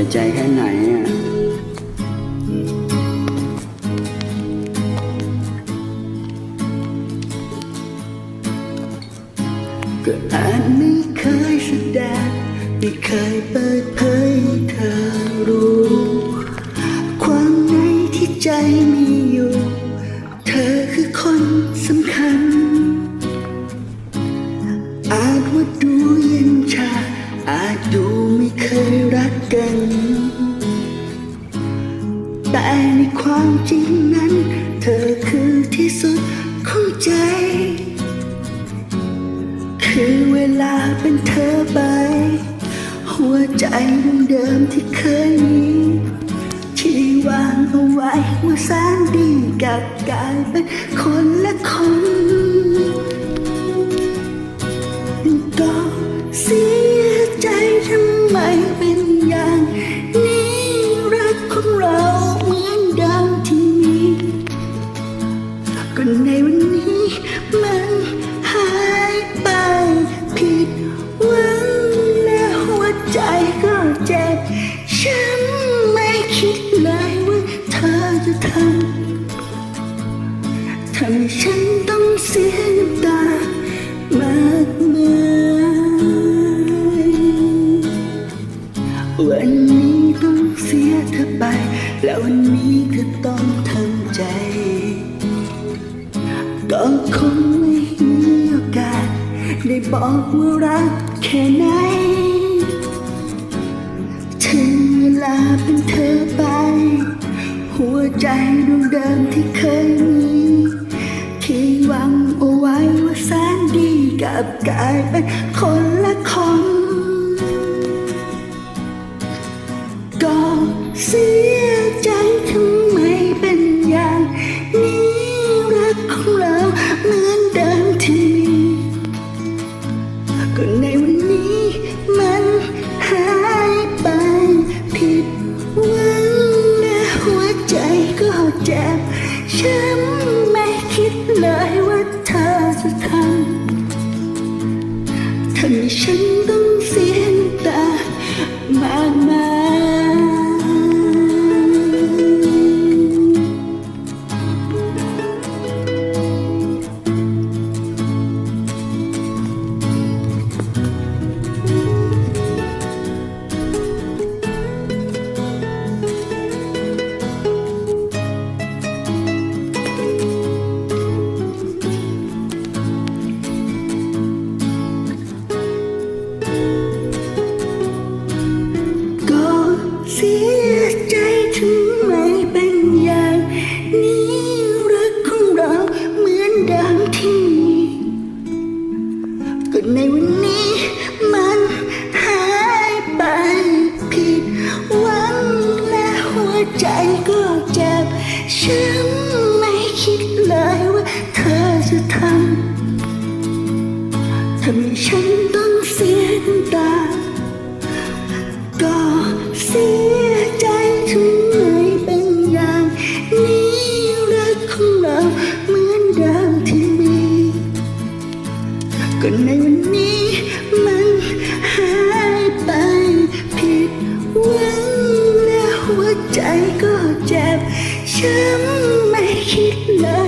สียใจแค่ไหนอะก็อาจไม่เคยแสดงไม่เคยเปิดเผยเธอรู้ ความในที่ใจมีอยู่ เธอคือคนสำคัญ อาจว่าดูเย็นชาอาจดู เคยรักกัน แต่ในความจริงนั้น เธอคือที่สุดของใจ คือเวลาเป็นเธอไป หัวใจดวงเดิมที่เคยมีที่วางเอาไว้ว่าแสนดีกับกลายเป็นคนละคน เป็นอย่างนี้รักของเราเหมือนดิมที่มีก็ในวันนี้มันหายไปผิดหวังและหัวใจก็เจ็บฉันไม่คิดเลยว่าเธอจะทำทำให้ฉันต้องเสีย แล้ววันนี้ก็ต้องทำใจ ก็คงไม่มีโอกาส ได้บอกว่ารักแค่ไหน ถึงเวลาเป็นเธอไป หัวใจดวงเดิมที่เคยมีที่หวังเอาไว้ว่าแสนดีกับกลายเป็นคน to ก็ในวันนี้มันหายไปผิดหวังและหัวใจก็เจ็บช้ำไม่คิดเลย